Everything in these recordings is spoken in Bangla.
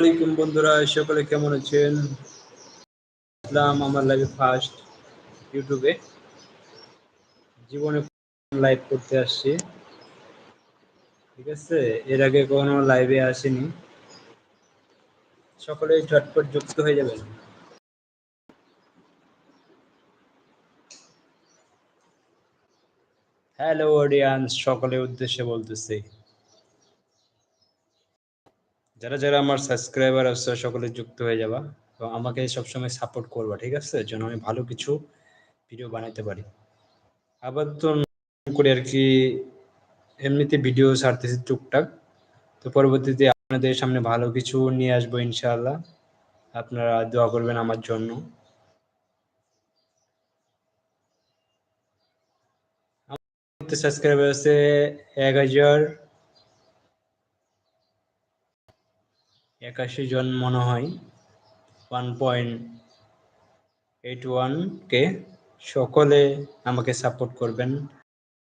আসসালামাইকুম বন্ধুরা, সকলে কেমন আছেন? ইসলাম আমার লাইভে ফার্স্ট ইউটিউবে জীবনে লাইভ করতে আসছি। ঠিক আছে? এর আগে কোনো লাইভে আসেনি। সকলে ঝটপট যুক্ত হয়ে যাবেন। হ্যালো অডিয়েন্স সকলের উদ্দেশ্যে বলতেছি। যারা যারা আমার সাবস্ক্রাইবার আছে সকলে যুক্ত হয়ে যাবা। এবং আমাকে সবসময় সাপোর্ট করবা, ঠিক আছে? যেন আমি ভালো কিছু ভিডিও বানাইতে পারি। আবার তো করে আর কি এমনিতে ভিডিও ছাড়তেছি টুকটাক। তো পরবর্তীতে আপনাদের সামনে ভালো কিছু নিয়ে আসব ইনশাআল্লাহ। আপনারা দোয়া করবেন আমার জন্য। সাবস্ক্রাইবার আছে এক হাজার একাশি জন মনে হয় ওয়ান পয়েন্ট এইট ওয়ান কে সকলে আমাকে সাপোর্ট করবেন,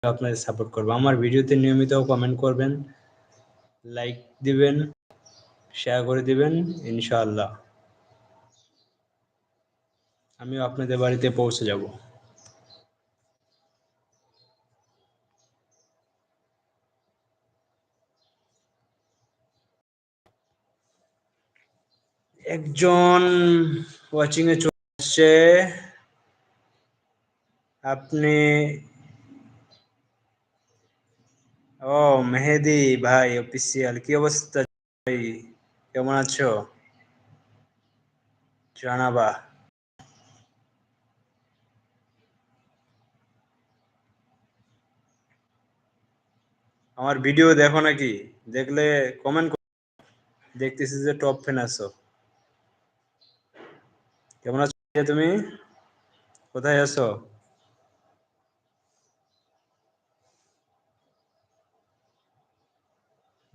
আপনাদের সাপোর্ট করব। আমার ভিডিওতে নিয়মিত কমেন্ট করবেন লাইক দিবেন শেয়ার করে দিবেন, ইনশাআল্লাহ। আমিও আপনাদের বাড়িতে পৌঁছে যাব। একজন ওয়াচিং এ চলে আসছে। আপনি, ও মেহেদি ভাই অফিসিয়াল কি অবস্থা ভাই? কেমন আছো? জানাবা। আমার ভিডিও দেখো নাকি? দেখলে কমেন্ট দেখতেছি যে টপ ফ্যান আছো। কেমন আছো তুমি? কোথায় আছো?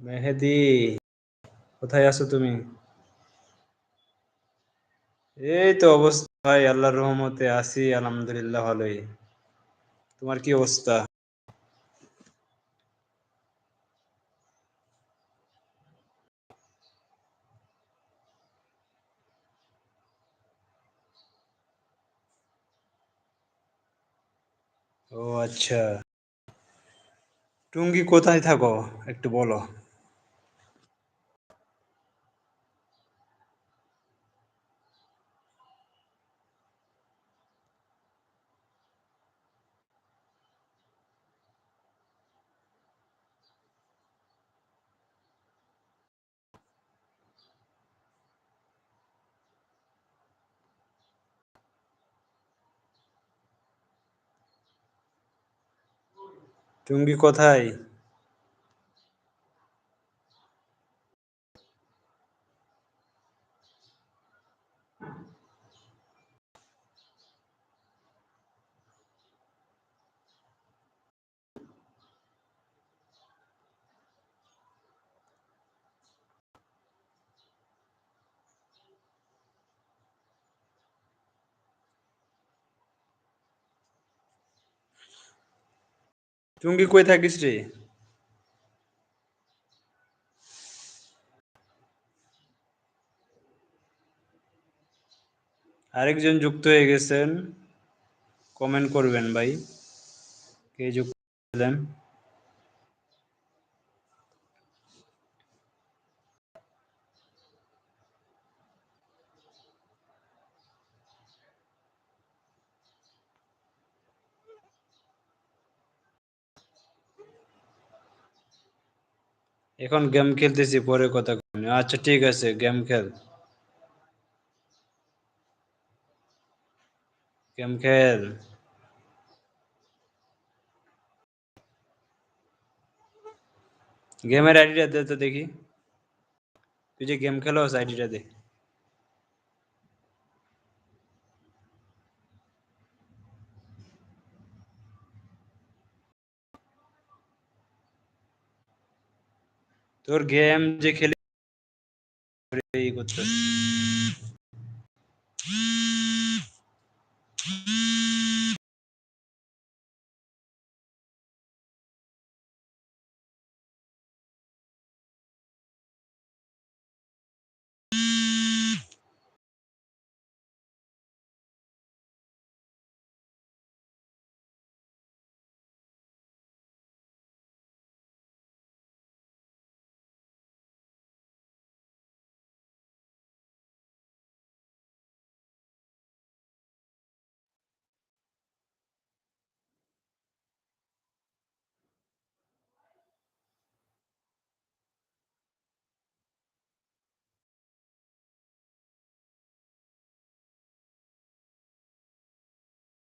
মেহেদি, কোথায় আছো তুমি? এই তো অবস্থা, ভাই, আল্লাহর রহমতে আছি, আলহামদুলিল্লাহ, ভালোই। তোমার কি অবস্থা? ও আচ্ছা। টুঙ্গি কোথায় থাকো? একটু বলো। টুঙ্গি কোথায়? টুঙ্গি কই থাকিস রে? আরেকজন যুক্ত হয়ে গেছেন। কমেন্ট করবেন ভাই। কে যুক্ত হলেন এখন গেম খেলতেছি, পরে কথা আচ্ছা ঠিক আছে, গেম খেল। গেম খেল। গেমের আইডিটা দে তো দেখি। তুই যে গেম খেলো আইডিটা দে। তোর গেম যে খেলে করতে